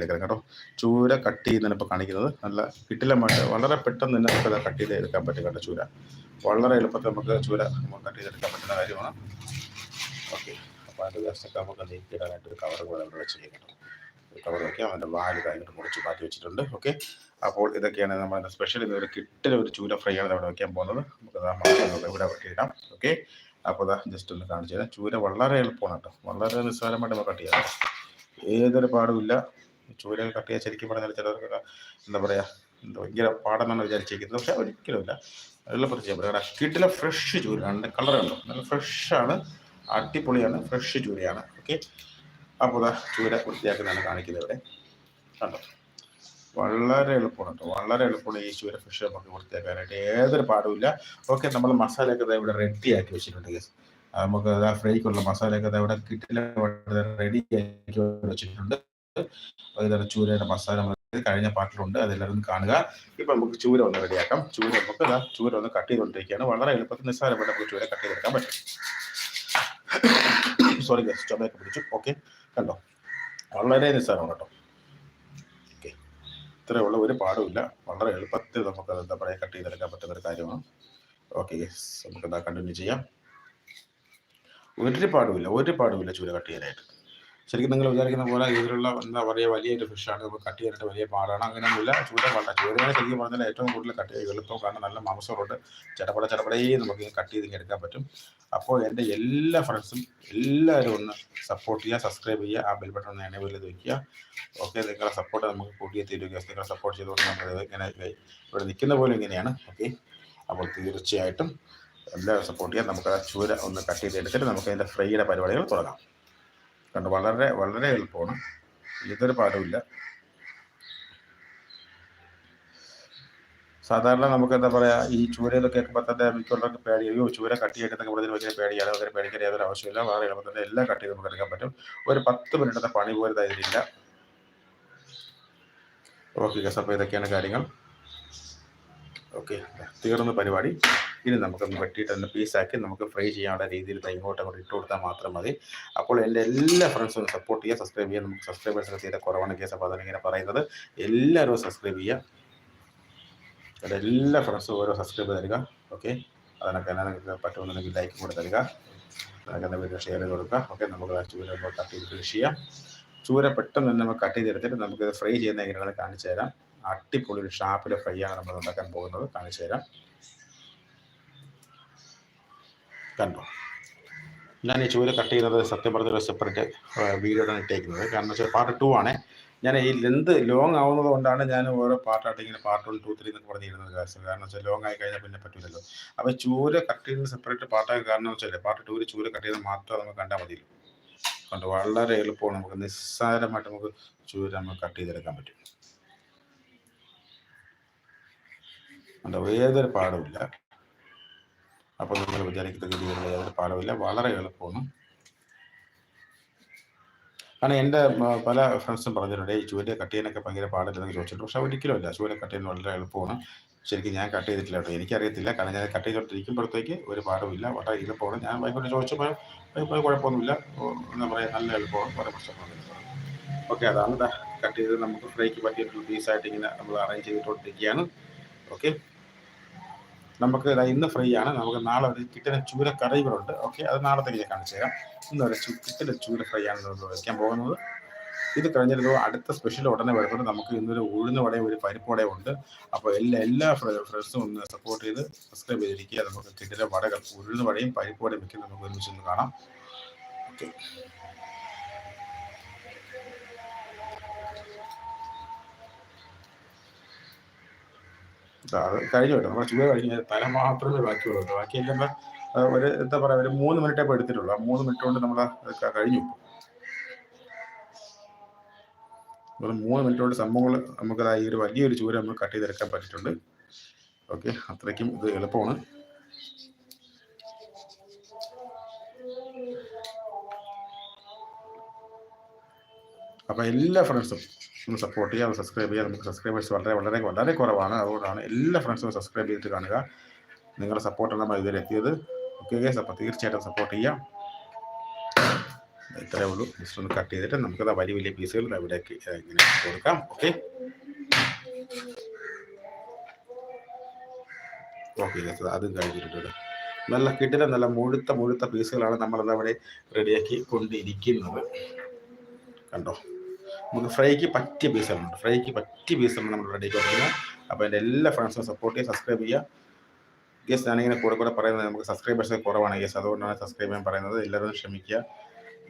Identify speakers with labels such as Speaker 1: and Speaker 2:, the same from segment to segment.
Speaker 1: എടുക്കണം കേട്ടോ. ചൂര കട്ട് ചെയ്യുന്നതിന് ഇപ്പോൾ കാണിക്കുന്നത് നല്ല കിട്ടിലമായിട്ട് വളരെ പെട്ടെന്ന് തന്നെ നമുക്ക് കട്ട് ചെയ്ത് എടുക്കാൻ പറ്റും കേട്ടോ ചൂര. വളരെ എളുപ്പത്തിൽ നമുക്ക് ചൂര നമുക്ക് കട്ട് ചെയ്തെടുക്കാൻ പറ്റുന്ന കാര്യമാണ്. ഓക്കെ. അപ്പോൾ അത് ദിവസമൊക്കെ നമുക്ക് നീക്കിയിടാനായിട്ട് ഒരു കവർ കൂടെ അവിടെ വെച്ച് കേട്ടോ. കവർ നോക്കി അതിന്റെ വാൽ കാര്യങ്ങൾ മുറിച്ച് മാറ്റി വെച്ചിട്ടുണ്ട്. ഓക്കെ. അപ്പോൾ ഇതൊക്കെയാണ് നമ്മുടെ സ്പെഷ്യൽ ഇതൊരു കിട്ടിലെ ഒരു ചൂര ഫ്രൈ ആണ് അവിടെ വയ്ക്കാൻ പോകുന്നത്. നമുക്ക് ഇവിടെ ഇടാം. ഓക്കെ. അപ്പോൾ അതാ ജസ്റ്റ് ഒന്ന് കാണിച്ചു തരാം. ചൂര വളരെ എളുപ്പമാണ് കേട്ടോ. വളരെ നിസ്സാരമായിട്ട് നമുക്ക് കട്ട് ചെയ്യാം. ഏതൊരു പാടുമില്ല ചൂര കട്ട് ചെയ്യാൻ ശരിക്കും പറഞ്ഞാൽ ചിലർക്ക് എന്താ പറയുക ഭയങ്കര പാടെന്നാണ് വിചാരിച്ചിരിക്കുന്നത്. പക്ഷെ ഒരിക്കലുമില്ല. അതിലുള്ള പ്രത്യേകം പറയാം. കിട്ടിലെ ഫ്രഷ് ചൂരയാണ് കളർ ഉണ്ടോ നല്ല ഫ്രഷാണ് അടിപൊളിയാണ്. ഫ്രഷ് ചൂരയാണ് ഓക്കെ അപ്പോൾ ചൂര വൃത്തിയാക്കുന്നതാണ് കാണിക്കുന്നത് ഇവിടെ. കണ്ടോ? വളരെ എളുപ്പമാണ് കേട്ടോ. വളരെ എളുപ്പമാണ് ഈ ചൂര ഫിഷ് നമുക്ക് വൃത്തിയാക്കാനായിട്ട്. ഏതൊരു പാടുമില്ല ഓക്കെ നമ്മൾ മസാലയൊക്കെ ഇവിടെ റെഡിയാക്കി വെച്ചിട്ടുണ്ട് ഗസ് നമുക്ക് ഫ്രൈക്കുള്ള മസാലയൊക്കെ ഇവിടെ കിട്ടില്ല. റെഡി ആക്കി വെച്ചിട്ടുണ്ട്. ഇതാണ് ചൂരയുടെ മസാല കഴിഞ്ഞ പാട്ടിലുണ്ട്. അതെല്ലാവരും കാണുക. ഇപ്പൊ നമുക്ക് ചൂര ഒന്ന് റെഡിയാക്കാം. ചൂര നമുക്ക് ചൂര ഒന്ന് കട്ട് ചെയ്തുകൊണ്ടിരിക്കുകയാണ്. വളരെ എളുപ്പത്തിൽ നിസ്സാരമായിട്ട് നമുക്ക് ചൂര കട്ട് ചെയ്തെടുക്കാൻ പറ്റും. സോറി ഗസ് ചുമയൊക്കെ പിടിച്ചു. ഓക്കെ കണ്ടോ? വളരെ നിസ്സാരമാണ് കേട്ടോ. ഓക്കെ ഇത്രയുള്ള ഒരു പാടുമില്ല വളരെ എളുപ്പത്തിൽ നമുക്ക് എന്താ പറയുക കട്ട് ചെയ്തെടുക്കാൻ പറ്റുന്ന ഒരു കാര്യമാണ്. ഓക്കെ ഗസ് നമുക്ക് എന്താ കണ്ടിന്യൂ ചെയ്യാം. ഒരു പാടുമില്ല ഒരു പാടുമില്ല ചൂര കട്ട് ചെയ്യാനായിട്ട്. ശരിക്കും നിങ്ങൾ വിചാരിക്കുന്ന പോലെ ഇതിലുള്ള എന്താ പറയുക വലിയൊരു ഫിഷാണ് നമുക്ക് കട്ട് ചെയ്യാനായിട്ട് വലിയ പാടാണ്. അങ്ങനെയൊന്നുമില്ല. ചൂര വളരെ ചൂരയാണ് ശരിക്കും പറഞ്ഞാൽ ഏറ്റവും കൂടുതൽ കട്ട് ചെയ്യുക എളുപ്പം കാരണം നല്ല മാംസമുണ്ട്. ചടപട ചടപടേ നമുക്ക് കട്ട് ചെയ്ത് എടുക്കാൻ പറ്റും. അപ്പോൾ എന്റെ എല്ലാ ഫ്രണ്ട്സും എല്ലാവരും ഒന്ന് സപ്പോർട്ട് ചെയ്യുക സബ്സ്ക്രൈബ് ചെയ്യുക ആ ബെൽ ബട്ടൺ ഒന്ന് എനേബിൾ ചെയ്ത് വയ്ക്കുക ഓക്കെ നിങ്ങളുടെ സപ്പോർട്ട് നമുക്ക് കൂട്ടിയേ തീരുക നിങ്ങളെ സപ്പോർട്ട് ചെയ്തുകൊണ്ട് നമ്മൾ ഇങ്ങനെ ഇവിടെ നിൽക്കുന്ന പോലെ ഇങ്ങനെയാണ്. ഓക്കെ അപ്പോൾ തീർച്ചയായിട്ടും എല്ലാവരും സപ്പോർട്ട് ചെയ്യാം നമുക്ക് ആ ചൂര ഒന്ന് കട്ട് ചെയ്ത് എടുത്തിട്ട് നമുക്ക് അതിന്റെ ഫ്രൈയുടെ പരിപാടികൾ തുടങ്ങാം. കണ്ട്. വളരെ വളരെ എളുപ്പമാണ്. ഇതൊരു പാടുമില്ല. സാധാരണ നമുക്ക് എന്താ പറയുക ഈ ചൂരയിൽ കേൾക്കുമ്പോൾ തന്നെ മിക്കവർക്ക് പേടി ചൂര കട്ട് പറഞ്ഞാൽ വലിയ പേടിയാണ് അങ്ങനെ പേടിക്കാൻ യാതൊരു ആവശ്യമില്ല വളരെ എളുപ്പം തന്നെ എല്ലാം കട്ട് ചെയ്ത് നമുക്ക് എടുക്കാൻ പറ്റും. ഒരു പത്ത് മിനിറ്റത്തെ പണി പോലും തരുന്നില്ല ഓക്കെ ഗസ് ഇതൊക്കെയാണ് കാര്യങ്ങൾ. ഓക്കെ തീർന്ന പരിപാടി. ഇനി നമുക്കൊന്ന് വെട്ടിയിട്ട് ഒന്ന് പീസാക്കി നമുക്ക് ഫ്രൈ ചെയ്യാനുള്ള രീതിയിൽ ഇങ്ങോട്ട് അങ്ങോട്ട് ഇട്ട് കൊടുത്താൽ മാത്രം മതി. അപ്പോൾ എന്റെ എല്ലാ ഫ്രണ്ട്സും സപ്പോർട്ട് ചെയ്യുക സബ്സ്ക്രൈബ് ചെയ്യുക. നമുക്ക് സബ്സ്ക്രൈബേഴ്സിനെ തീരെ കുറവാണ് കേസ്. അപ്പോൾ അതാണ് ഇങ്ങനെ പറയുന്നത്. എല്ലാവരും സബ്സ്ക്രൈബ് ചെയ്യുക. എന്റെ എല്ലാ ഫ്രണ്ട്സും ഓരോ സബ്സ്ക്രൈബ് തരിക. ഓക്കെ അതിനൊക്കെ എന്നാ നിങ്ങൾക്ക് പറ്റുമെന്നുണ്ടെങ്കിൽ ലൈക്ക് കൂടെ തരിക. അതൊക്കെ എന്താ വീഡിയോ ഷെയർ ചെയ്ത് കൊടുക്കുക. ഓക്കെ നമുക്ക് ചൂരമ്പോൾ ചൂര കട്ട് ചെയ്ത് ഫിനിഷ് ചെയ്യാം. ചൂര പെട്ടെന്ന് തന്നെ നമുക്ക് കട്ട് ചെയ്തെടുത്തിട്ട് നമുക്കിത് ഫ്രൈ ചെയ്യുന്ന എങ്ങനെയാണെന്ന് കാണിച്ചു തരാം. അട്ടിപ്പൊളി ഒരു ഷാപ്പിലെ ഫ്രൈ ആണ് നമ്മൾ ഉണ്ടാക്കാൻ പോകുന്നത്. കാണിച്ചു തരാം. കണ്ടോ? ഞാൻ ഈ ചൂര കട്ട് ചെയ്യുന്നത് സത്യം പറഞ്ഞൊരു സെപ്പറേറ്റ് വീഡിയോ ആണ് ഇട്ടേക്കുന്നത്. കാരണം വെച്ചാൽ പാർട്ട് ടു ആണ്. ഞാൻ ഈ ലെന്ത് ലോങ് ആവുന്നത് കൊണ്ടാണ് ഞാൻ ഓരോ പാർട്ടായിട്ട് ഇങ്ങനെ പാർട്ട് വൺ ടു ത്രീ എന്നൊക്കെ പറഞ്ഞിരുന്നത് കാര്യം കാരണം വെച്ചാൽ ലോങ് ആയി കഴിഞ്ഞാൽ പിന്നെ പറ്റില്ലല്ലോ അപ്പോൾ ചൂര കട്ട് ചെയ്യുന്ന സെപ്പറേറ്റ് പാർട്ടായ കാരണം വെച്ചാൽ പാർട്ട് ടൂവിൽ ചൂര കട്ട് ചെയ്യുന്നത് മാത്രം നമുക്ക് കണ്ടാൽ മതിയല്ലോ കണ്ട്? വളരെ എളുപ്പമാണ്. നമുക്ക് നിസ്സാരമായിട്ട് നമുക്ക് ചൂര നമുക്ക് കട്ട് ചെയ്തെടുക്കാൻ പറ്റും. കണ്ടോ? ഏതൊരു പാടുമില്ല അപ്പോൾ നിങ്ങൾ വിചാരിക്കുന്ന രീതിയിലുള്ള യാതൊരു പാഠമില്ല വളരെ എളുപ്പമാണ്. കാരണം എന്റെ പല ഫ്രണ്ട്സും പറഞ്ഞിട്ടുണ്ട് ഈ ചൂര കട്ടിയനൊക്കെ ഭയങ്കര പാടില്ലെന്ന് ചോദിച്ചിട്ടുണ്ട്. പക്ഷെ ഒരിക്കലും ഇല്ല ചൂര കട്ട് ചെയ്യുന്നത് വളരെ എളുപ്പമാണ്. ശരിക്കും ഞാൻ കട്ട് ചെയ്തിട്ടില്ല കേട്ടോ. എനിക്കറിയത്തില്ല. കാരണം ഞാൻ കട്ട് ചെയ്തോണ്ടിരിക്കുമ്പോഴത്തേക്ക് ഒരു പാടുമില്ല. വളരെ എളുപ്പമാണ് ഞാൻ വൈഫിനോട് ചോദിച്ചപ്പോൾ വൈഫ് കുഴപ്പമൊന്നുമില്ല. എന്താ പറയുക നല്ല എളുപ്പമാണ്. വളരെ പ്രശ്നമൊന്നുമില്ല ഓക്കെ അതാണ് കട്ട് ചെയ്ത് നമുക്ക് ഫ്രൈക്ക് പറ്റിയിട്ടുള്ള പീസായിട്ട് ഇങ്ങനെ നമ്മൾ അറേഞ്ച് ചെയ്തിട്ടോണ്ടിരിക്കുകയാണ് ഓക്കെ. നമുക്ക് ഇന്ന് ഫ്രീ ആണ്. നമുക്ക് നാളെ ഒരു കിട്ടുന്ന ചൂര കറികളുണ്ട്. ഓക്കെ അത് നാളത്തേക്ക് ഞാൻ കാണിച്ചു തരാം. ഇന്ന് ഒരു കിട്ടുന്ന ചൂര ഫ്രൈ ആണ് നമ്മൾ വയ്ക്കാൻ പോകുന്നത്. ഇത് കഴിഞ്ഞിട്ട് അടുത്ത സ്പെഷ്യൽ ഉടനെ വരുമ്പോൾ നമുക്ക് ഇന്നൊരു ഉഴുന്ന വടയും ഒരു പരിപ്പ് വടയും ഉണ്ട്. അപ്പോൾ എല്ലാ എല്ലാ ഫ്രണ്ട്സും ഒന്ന് സപ്പോർട്ട് ചെയ്ത് സബ്സ്ക്രൈബ് ചെയ്തിരിക്കുക. നമുക്ക് കിട്ടുന്ന വടകൾ ഉഴുന്ന വടയും പരിപ്പ് വടയും വെക്കുന്നത് നമുക്ക് ഒരുമിച്ച് ഒന്ന് കാണാം. ഓക്കെ കഴിഞ്ഞു കേട്ടോ. നമ്മുടെ ചൂട് കഴിഞ്ഞ് തല മാത്രമേ ബാക്കിയുള്ളൂ. ബാക്കി ബാക്കിയെല്ലാം ഒരു എന്താ പറയുക ഒരു മൂന്ന് മിനിറ്റേ ഇപ്പോൾ എടുത്തിട്ടുള്ളൂ. മൂന്ന് മിനിറ്റ് കൊണ്ട് നമ്മൾ കഴിഞ്ഞു ഒരു മൂന്ന് മിനിറ്റ് കൊണ്ട് സംഭവങ്ങൾ നമുക്ക് ഈ ഒരു വലിയൊരു ചൂര നമ്മൾ കട്ട് ചെയ്തെടുക്കാൻ പറ്റിയിട്ടുണ്ട്. ഓക്കെ അത്രയ്ക്കും ഇത് എളുപ്പമാണ്. അപ്പം എല്ലാ ഫ്രണ്ട്സും ഒന്ന് സപ്പോർട്ട് ചെയ്യുക സബ്സ്ക്രൈബ് ചെയ്യുക. നമുക്ക് സബ്സ്ക്രൈബേഴ്സ് വളരെ വളരെ വളരെ കുറവാണ്. അതുകൊണ്ടാണ് എല്ലാ ഫ്രണ്ട്സും സബ്സ്ക്രൈബ് ചെയ്തിട്ട് കാണുക. നിങ്ങളുടെ സപ്പോർട്ടാണ് നമ്മൾ ഇതുവരെ എത്തിയത്. ഓക്കെ ഗേസ് അപ്പോൾ തീർച്ചയായിട്ടും സപ്പോർട്ട് ചെയ്യാം. ഇത്രയേ ഉള്ളൂ. ജസ്റ്റ് ഒന്ന് കട്ട് ചെയ്തിട്ട് നമുക്കത് വലിയ വലിയ പീസുകൾ അവിടേക്ക് ഇങ്ങനെ കൊടുക്കാം. ഓക്കെ ഓക്കെ അതും കഴിഞ്ഞിട്ടുണ്ട് നല്ല കിട്ടില്ല നല്ല മുഴുത്ത മുഴുത്ത പീസുകളാണ് നമ്മളത് അവിടെ റെഡിയാക്കി കൊണ്ടിരിക്കുന്നത്. കണ്ടോ? നമുക്ക് ഫ്രൈക്ക് പറ്റിയ പീസുകളുണ്ട് ഫ്രൈക്ക് പറ്റിയ പീസുകളാണ് നമ്മൾ റെഡിയാക്കി കൊടുക്കുന്നത് അപ്പോൾ എന്റെ എല്ലാ ഫ്രണ്ട്സും സപ്പോർട്ട് ചെയ്യുക സബ്സ്ക്രൈബ് ചെയ്യുക. ഗസ് ഞാനിങ്ങനെ കൂടെ കൂടെ പറയുന്നത് നമുക്ക് സബ്സ്ക്രൈബേഴ്സ് കുറവാണ് ഗസ് അതുകൊണ്ടാണ് സബ്സ്ക്രൈബ് ചെയ്യാൻ പറയുന്നത്. എല്ലാവരും ക്ഷമിക്കുക.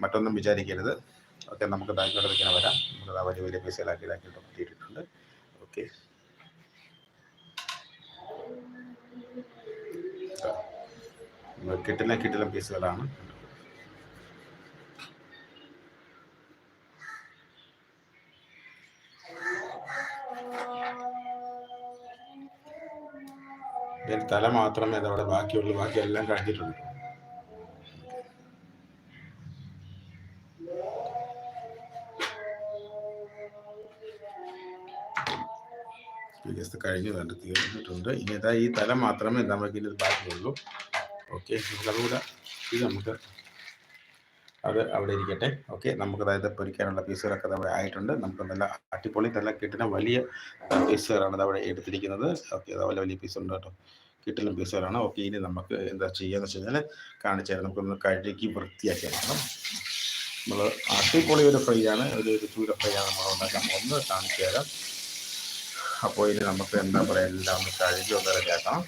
Speaker 1: മറ്റൊന്നും വിചാരിക്കരുത്. ഓക്കെ നമുക്ക് ബാങ്കിലോട്ട് ഇങ്ങനെ വരാം. നമുക്ക് വലിയ വലിയ പീസുകളാക്കി ഇതാക്കിയിട്ട് കിട്ടിയിട്ടുണ്ട്. ഓക്കെ കിട്ടുന്ന കിട്ടുന്ന പീസുകളാണ് ഇതിൽ തല മാത്രമേ അതവിടെ ബാക്കിയുള്ളൂ ബാക്കി എല്ലാം കഴിഞ്ഞിട്ടുണ്ട് കഴിഞ്ഞു കണ്ട് തീർന്നിട്ടുണ്ട് ഇനി ഈ തല മാത്രമേ നമുക്ക് ഇനി ബാക്കിയുള്ളൂ. ഓക്കെ നമുക്കതുകൂടെ ഇത് നമുക്ക് അത് അവിടെ ഇരിക്കട്ടെ. ഓക്കെ നമുക്ക് അതായത് പൊരിക്കാനുള്ള പീസുകളൊക്കെ അവിടെ ആയിട്ടുണ്ട്. നമുക്ക് നല്ല അട്ടിപ്പൊളി നല്ല കിട്ടുന്ന വലിയ പീസുകളാണ് അവിടെ എടുത്തിരിക്കുന്നത്. ഓക്കെ അതുപോലെ വലിയ പീസ് ഉണ്ട് കേട്ടോ? കിട്ടുന്ന പീസുകളാണ് ഓക്കെ ഇനി നമുക്ക് എന്താ ചെയ്യാന്ന് വെച്ച് കഴിഞ്ഞാൽ കാണിച്ചു തരാം. നമുക്കൊന്ന് കഴുകി വൃത്തിയാക്കി എടുക്കണം. നമ്മൾ അട്ടിപ്പൊളി ഒരു ഫ്രൈ ആണ്. ഒരു ഒരു ചൂര ഫ്രൈ ആണ് നമ്മൾ ഉണ്ടാക്കാൻ ഒന്ന് കാണിച്ചു തരാം. അപ്പോൾ ഇനി നമുക്ക് എന്താ പറയുക എല്ലാം ഒന്ന് കഴുകി ഒന്ന് റെഡിയാക്കാം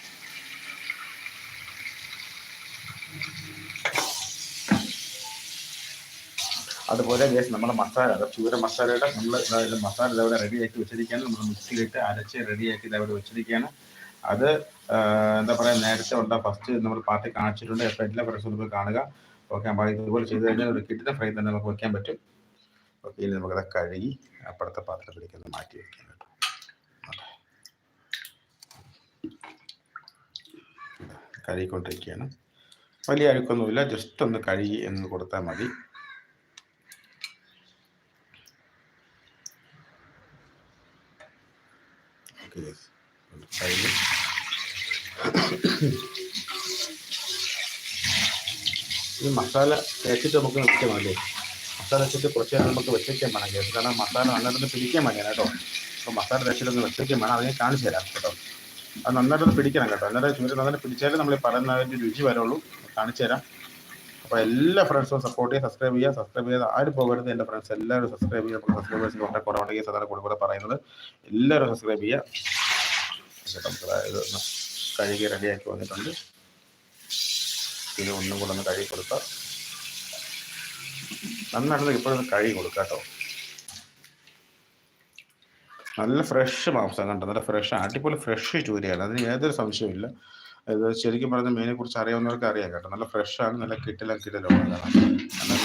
Speaker 1: അതുപോലെ ഗ്യാസ് നമ്മുടെ മസാല അത് ചൂര മസാലയുടെ നമ്മൾ മസാല ഇതവിടെ റെഡിയാക്കി വെച്ചിരിക്കുകയാണ്. നമ്മൾ മിക്സിയിലിട്ട് അരച്ച് റെഡിയാക്കി ഇതവിടെ വെച്ചിരിക്കുകയാണ്. അത് എന്താ പറയുക നേരത്തെ ഉണ്ട ഫസ്റ്റ് നമ്മൾ പാർട്ടി കാണിച്ചിട്ടുണ്ട്. എപ്പോൾ എല്ലാ ഫ്രണ്ട്സും നമുക്ക് കാണുക. ഓക്കെ അപ്പോൾ ഇതുപോലെ ചെയ്ത് കഴിഞ്ഞാൽ ഒരു കിട്ടുന്ന ഫ്രൈ തന്നെ നമുക്ക് വെക്കാൻ പറ്റും. ഓക്കെ ഇനി നമുക്കത് കഴുകി അപ്പുറത്തെ പാത്രത്തിലേക്ക് ഒന്ന് മാറ്റി വെക്കാം കേട്ടോ. കഴുകിക്കൊണ്ടിരിക്കുകയാണ്. വലിയ അഴുക്കൊന്നുമില്ല ജസ്റ്റ് ഒന്ന് കഴുകി എന്ന് കൊടുത്താൽ മതി. കയ്യിൽ ഈ മസാല തേച്ചിട്ട് നമുക്ക് വെക്കാമല്ലേ മസാല വെച്ചിട്ട് കുറച്ച് നേരം നമുക്ക് വെച്ചേക്കാൻ വേണം കേട്ടോ കാരണം മസാല നന്നായിട്ടൊന്ന് പിടിക്കാൻ വേണം കേട്ടോ അപ്പോൾ മസാല തേച്ചിട്ടൊന്ന് വെച്ചേക്കാൻ വേണം അതിനെ കാണിച്ചു തരാം കേട്ടോ അത് നന്നായിട്ടൊന്ന് പിടിക്കണം കേട്ടോ അന്നേരം ചൂര് നന്നായിട്ട് പിടിച്ചാലേ നമ്മൾ പറയുന്ന രുചി വരുള്ളൂ കാണിച്ചു തരാം അപ്പോൾ എല്ലാ ഫ്രണ്ട്സും സപ്പോർട്ട് ചെയ്യുക സബ്സ്ക്രൈബ് ചെയ്യുക സബ്സ്ക്രൈബ് ചെയ്ത് ആരും പോകരുത് എന്റെ ഫ്രണ്ട്സ് എല്ലാവരും സബ്സ്ക്രൈബ് ചെയ്യുക. സബ്സ്ക്രൈബേഴ്സ് വളരെ കുറവുണ്ടെങ്കിൽ സാധാരണ കൂടെ കൂടെ പറയുന്നത് എല്ലാവരും സബ്സ്ക്രൈബ് ചെയ്യുക. നമുക്ക് ഒന്ന് കഴുകി റെഡിയാക്കി വന്നിട്ടുണ്ട്. പിന്നെ ഒന്നും കൂടെ ഒന്ന് കഴുകി കൊടുക്കാം. നന്നായിട്ട് ഇപ്പോഴൊന്ന് കഴുകി കൊടുക്കാം കേട്ടോ. നല്ല ഫ്രഷ് മാംസം കണ്ടോ? നല്ല ഫ്രഷ് അടിപൊളി ഫ്രഷ് ചൂരയാണ്. അതിന് ഏതൊരു സംശയമില്ല ശരിക്കും പറഞ്ഞ മീനെ കുറിച്ച് അറിയാവുന്നവർക്ക് അറിയാം കേട്ടോ. നല്ല ഫ്രഷ് ആണ് നല്ല കിട്ടില കിട്ടിലാണ്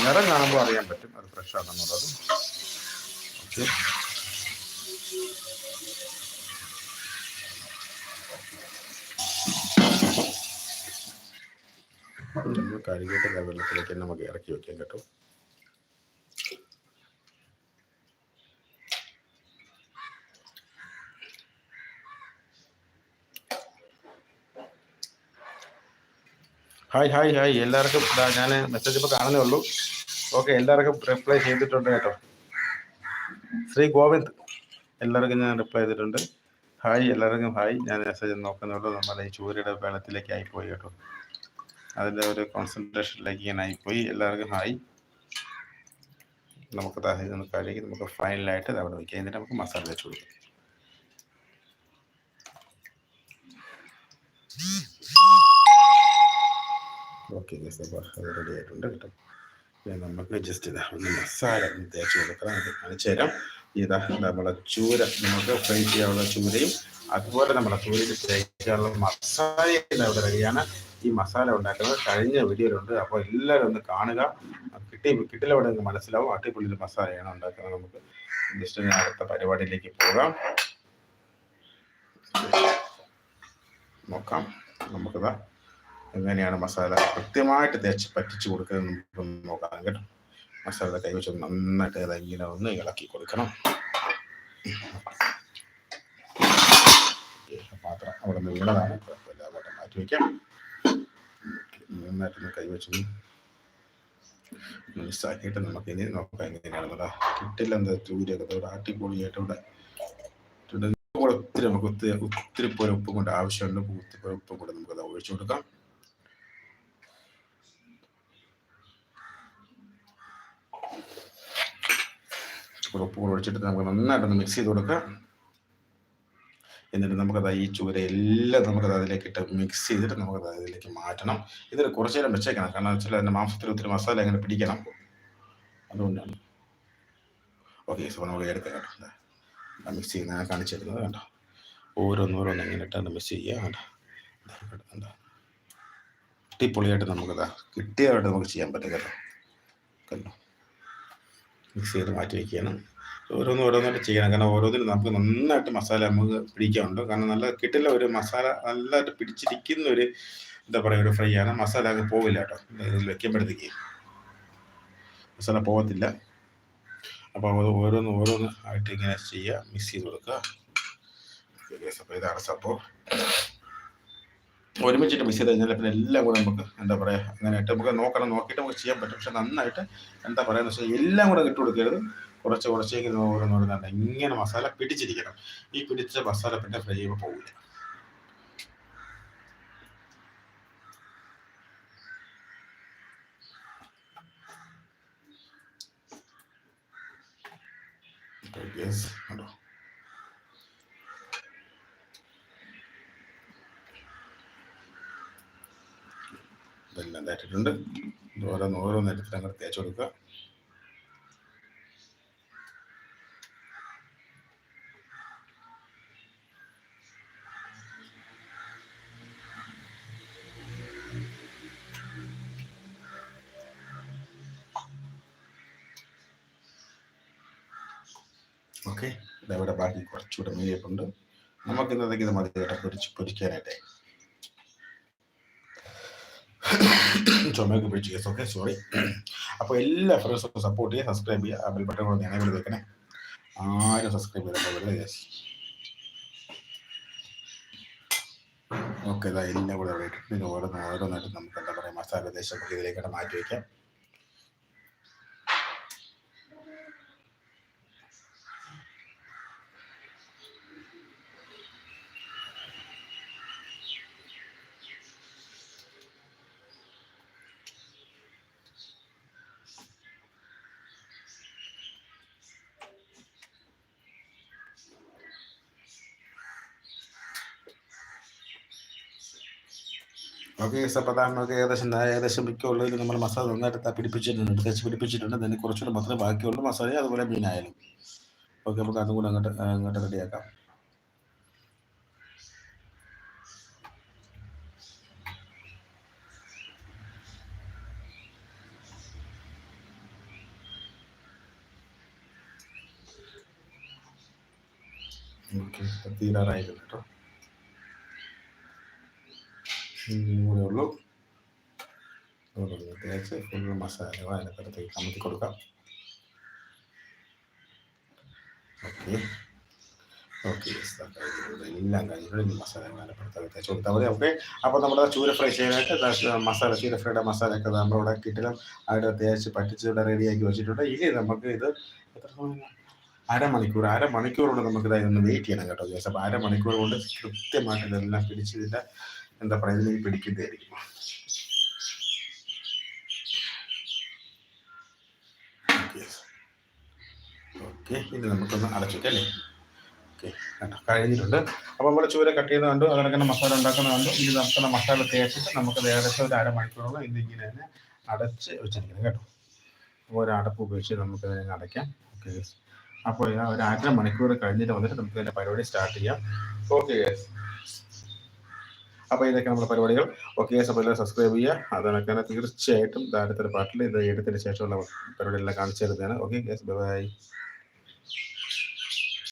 Speaker 1: നിറം കാണുമ്പോൾ അറിയാൻ പറ്റും അത് ഫ്രഷ് ആണെന്നുള്ളത്. ഓക്കെ കരികേറ്റ വെള്ളത്തിലേക്ക് നമുക്ക് ഇറക്കി വെക്കാം കേട്ടോ. ഹായ് ഹായ് ഹായ് എല്ലാവർക്കും ഞാൻ മെസ്സേജ് ഇപ്പോൾ കാണുന്നേ ഉള്ളൂ. ഓക്കെ എല്ലാവർക്കും റിപ്ലൈ ചെയ്തിട്ടുണ്ട് കേട്ടോ. ശ്രീ ഗോവിന്ദ്. എല്ലാവർക്കും ഞാൻ റിപ്ലൈ ചെയ്തിട്ടുണ്ട്. ഹായ് എല്ലാവർക്കും ഹായ് ഞാൻ മെസ്സേജ് നോക്കുന്നുള്ളൂ നമ്മുടെ ഈ ചൂരയുടെ വെള്ളത്തിലേക്ക് ആയിപ്പോയി കേട്ടോ. അതിന്റെ ഒരു കോൺസെൻട്രേഷനിലേക്ക് ഇങ്ങനെ ആയിപ്പോയി. എല്ലാവർക്കും ഹായ് നമുക്ക് ഇതൊന്ന് കഴുകി നമുക്ക് ഫൈനലായിട്ട് അവിടെ വയ്ക്കാം എന്നിട്ട് നമുക്ക് മസാല വെച്ച് കൊടുക്കാം. ഓക്കെ അപ്പോൾ അത് റെഡി ആയിട്ടുണ്ട് കേട്ടോ. പിന്നെ നമുക്ക് ജസ്റ്റ് ഇതാ ഒന്ന് മസാല തേച്ച് കൊടുക്കണം. അത് കാണിച്ചു തരാം. ഇതാ നമ്മളെ ചൂര നമുക്ക് ഫ്രൈ ചെയ്യാനുള്ള ചൂരയും അതുപോലെ നമ്മളെ ചൂരയിൽ തേക്കാനുള്ള മസാല ഇവിടെ റെഡിയാണ് ഈ മസാല ഉണ്ടാക്കുന്നത് കഴിഞ്ഞ വീഡിയോയിലുണ്ട് അപ്പോൾ എല്ലാവരും ഒന്ന് കാണുക. കിട്ടി കിട്ടില്ല അവിടെ നിങ്ങൾക്ക് മനസ്സിലാവും. അട്ടിപ്പുള്ളിൽ മസാലയാണ് ഉണ്ടാക്കുന്നത് നമുക്ക്. ജസ്റ്റ് അടുത്ത പരിപാടിയിലേക്ക് പോകാം. നോക്കാം. നമുക്കിതാ എങ്ങനെയാണ് മസാല കൃത്യമായിട്ട് തേച്ച് പറ്റിച്ച് കൊടുക്കുന്നത് നമുക്ക് നോക്കാം കേട്ടോ. മസാല കൈവച്ച് നന്നായിട്ട് ഇങ്ങനെ ഒന്ന് ഇളക്കി കൊടുക്കണം. പാത്രം അവിടെ നിന്ന് വീണതാണ് കുഴപ്പമില്ല അവിടെ മാറ്റി വയ്ക്കാം നന്നായിട്ടൊന്ന് കൈവച്ചൊന്ന് മിക്സാക്കിയിട്ട് നമുക്ക് ഇനി നോക്കാം എങ്ങനെയാണ് നമ്മുടെ കിട്ടില്ല എന്താ ചൂരൊക്കെ ഇവിടെ ഇവിടെ ഒത്തിരി നമുക്ക് ഒത്തിരി ഒത്തിരി പോലെ ഉപ്പും കൊണ്ട് ആവശ്യമുണ്ട്. ഒത്തിരി പോലെ ഉപ്പും കൊണ്ട് നമുക്ക് അത് ഒഴിച്ചു കൊടുക്കാം. ചൂട് ഉപ്പ് കൂടെ ഒഴിച്ചിട്ട് നമുക്ക് നന്നായിട്ടൊന്ന് മിക്സ് ചെയ്ത് കൊടുക്കുക. എന്നിട്ട് നമുക്കത് ഈ ചൂര എല്ലാം നമുക്കത് അതിലേക്ക് ഇട്ട് മിക്സ് ചെയ്തിട്ട് നമുക്കത് അതിലേക്ക് മാറ്റണം. ഇതിൽ കുറച്ച് നേരം വെച്ചേക്കണം. കാരണം വെച്ചാൽ അതിന്റെ മാംസത്തിൽ ഒത്തിരി മസാല അങ്ങനെ പിടിക്കണം. അതുകൊണ്ടാണ്. ഓക്കെ സോ നമ്മൾ എടുക്കാം കേട്ടോ. മിക്സ് ചെയ്യുന്ന ഞാൻ കാണിച്ചു തരുന്നത് കണ്ടോ? ഓരോന്നോരോന്ന് ഇങ്ങനെ ഇട്ടാണ് മിക്സ് ചെയ്യുക കണ്ടോ? കണ്ടോ? അടിപൊളിയായിട്ട് നമുക്കതാ കിട്ടിയതായിട്ട് നമുക്ക് ചെയ്യാൻ പറ്റും കേട്ടോ. കണ്ടോ? മിക്സ് ചെയ്ത് മാറ്റി വയ്ക്കുകയാണ് ഓരോന്ന് ഓരോന്നായിട്ട് ചെയ്യണം കാരണം ഓരോന്നിനും നമുക്ക് നന്നായിട്ട് മസാല നമുക്ക് പിടിക്കാറുണ്ട് കാരണം നല്ല കിട്ടില്ല ഒരു മസാല നല്ലതായിട്ട് പിടിച്ചിരിക്കുന്ന ഒരു എന്താ പറയുക ഒരു ഫ്രൈ ആണ് മസാല അങ്ങ് പോവില്ല കേട്ടോ. ഇതിൽ വെക്കുമ്പോഴത്തേക്ക്. മസാല പോകത്തില്ല. അപ്പോൾ അത് ഓരോന്ന് ഓരോന്ന് ആയിട്ട് ഇങ്ങനെ ചെയ്യുക. മിക്സ് ചെയ്ത് കൊടുക്കുക. അപ്പോൾ ഇതാണ് സംഭവം ഒരുമിച്ചിട്ട് മിക്സ് ചെയ്ത് കഴിഞ്ഞാൽ പിന്നെ എല്ലാം കൂടെ നമുക്ക് എന്താ പറയുക അങ്ങനെയായിട്ട് നമുക്ക് നോക്കണം നോക്കിയിട്ട് നമുക്ക് ചെയ്യാൻ പറ്റും. പക്ഷെ നന്നായിട്ട് എന്താ പറയുക എല്ലാം കൂടെ ഇട്ട് കൊടുക്കരുത്. കുറച്ച് കുറച്ചേക്ക് ഓരോന്നുണ്ട് ഇങ്ങനെ മസാല പിടിച്ചിരിക്കണം. ഈ പിടിച്ച മസാല പിന്നെ ഫ്രൈ ചെയ്യുമ്പോൾ പോകില്ല കണ്ടോ? ഇതെല്ലാം തേറ്റിട്ടുണ്ട് ഓരോന്ന് ഓരോന്ന് എടുത്തിട്ട് അങ്ങോട്ട് തേച്ച് കൊടുക്കുക. ഓക്കെ. ഇതവിടെ ബാക്കി കുറച്ചുകൂടെ മീഡിയപ്പുണ്ട് നമുക്ക് ഇന്നത്തേക്ക് ഇത് മതി പൊരിച്ച് പൊരിക്കാനായിട്ട്. ചുമയൊക്കെ പിടിച്ച് കേസ് ഓക്കെ സോറി അപ്പോൾ എല്ലാ ഫ്രണ്ട്സും സപ്പോർട്ട് ചെയ്യുക സബ്സ്ക്രൈബ് ചെയ്യുക ബെൽ ബട്ടൺ കൂടെ ഞാൻ വെക്കണേ. ആരും സബ്സ്ക്രൈബ് ചെയ്തിട്ടുള്ളത് യെസ് ഓക്കെ ഇതാ എല്ലാം കൂടെ ഇട്ടിട്ട് ഓരോന്ന് ഓരോന്നായിട്ട് നമുക്ക് എന്താ പറയുക മസാല ദേശം ഇതിലേക്കായിട്ട് മാറ്റി വയ്ക്കാം. നമുക്ക് ഏകദേശം ഏകദേശം മിക്കുള്ളതിൽ നമ്മൾ മസാല നന്നായിട്ട് പിടിപ്പിച്ചിട്ടുണ്ട് തേച്ച് പിടിപ്പിച്ചിട്ടുണ്ട്. അതിന് കുറച്ചുകൂടെ മാത്രമേ ബാക്കിയുള്ളൂ മസാല അതുപോലെ മീനായാലും. ഓക്കെ നമുക്ക് അതും കൂടെ അങ്ങോട്ട് അങ്ങോട്ട് റെഡിയാക്കാം. ഓക്കെ തീരാറായിരുന്നു കേട്ടോ. കൂടെ ഉള്ളൂ തേച്ച് ഫുൾ മസാല അതിനകത്തേക്ക് കമത്തി കൊടുക്കാം ഓക്കെ ഓക്കെ എല്ലാം കഴിഞ്ഞിട്ട് മസാല അതിനകത്ത് തേച്ച് കൊടുത്താൽ മതി ഓക്കെ അപ്പോൾ നമ്മുടെ ചൂര ഫ്രൈ ചെയ്യാനായിട്ട് മസാല ചൂര ഫ്രൈയുടെ മസാലയൊക്കെ നമ്മളിവിടെ കിട്ടിലും അവിടെ തേച്ച് പറ്റിച്ച് ഇവിടെ റെഡിയാക്കി വെച്ചിട്ടുണ്ട് ഇനി നമുക്ക് ഇത് എത്ര സമയം അരമണിക്കൂർ അരമണിക്കൂർ കൊണ്ട് നമുക്ക് ഒന്ന് വെയിറ്റ് ചെയ്യണം കേട്ടോ ഗ്യാസ് അപ്പോൾ അരമണിക്കൂർ കൊണ്ട് കൃത്യമായിട്ട് ഇതെല്ലാം പിടിച്ചതിന്റെ എന്താ പറയുക ഇതിലേക്ക് പിടിക്കുന്നതായിരിക്കും. ഓക്കെ ഇനി നമുക്കൊന്ന് അടച്ചിട്ട് അല്ലേ? ഓക്കെ കഴിഞ്ഞിട്ടുണ്ട്. അപ്പോൾ നമ്മൾ ചൂര കട്ട് ചെയ്ത് കണ്ടു. അതിനൊക്കെ മസാല ഉണ്ടാക്കുന്ന കണ്ടു. ഇനി നമുക്ക് മസാല തേച്ചിട്ട് നമുക്ക് ഏകദേശം ഒരു അരമണിക്കൂറോളം ഇതിങ്ങനെ തന്നെ അടച്ച് വെച്ചിരിക്കണം കേട്ടോ. അപ്പോൾ ഒരു അടപ്പ് ഉപയോഗിച്ച് നമുക്ക് ഇതിനെ അടയ്ക്കാം. ഓക്കെ അപ്പോൾ ഒരു അര മണിക്കൂർ കഴിഞ്ഞിട്ട് വന്നിട്ട് നമുക്ക് ഇതിന്റെ പരിപാടി സ്റ്റാർട്ട് ചെയ്യാം. ഓക്കെ അപ്പോൾ ഇതൊക്കെ നമ്മുടെ പരിപാടികൾ. ഓക്കെ അപ്പോൾ സബ്സ്ക്രൈബ് ചെയ്യുക. അതിനൊക്കെ തീർച്ചയായിട്ടും അടുത്തൊരു പാട്ടിൽ ഇത് എടുത്തതിന് ശേഷമുള്ള പരിപാടികളെല്ലാം കാണിച്ചു തരുന്നതാണ്. Okay bye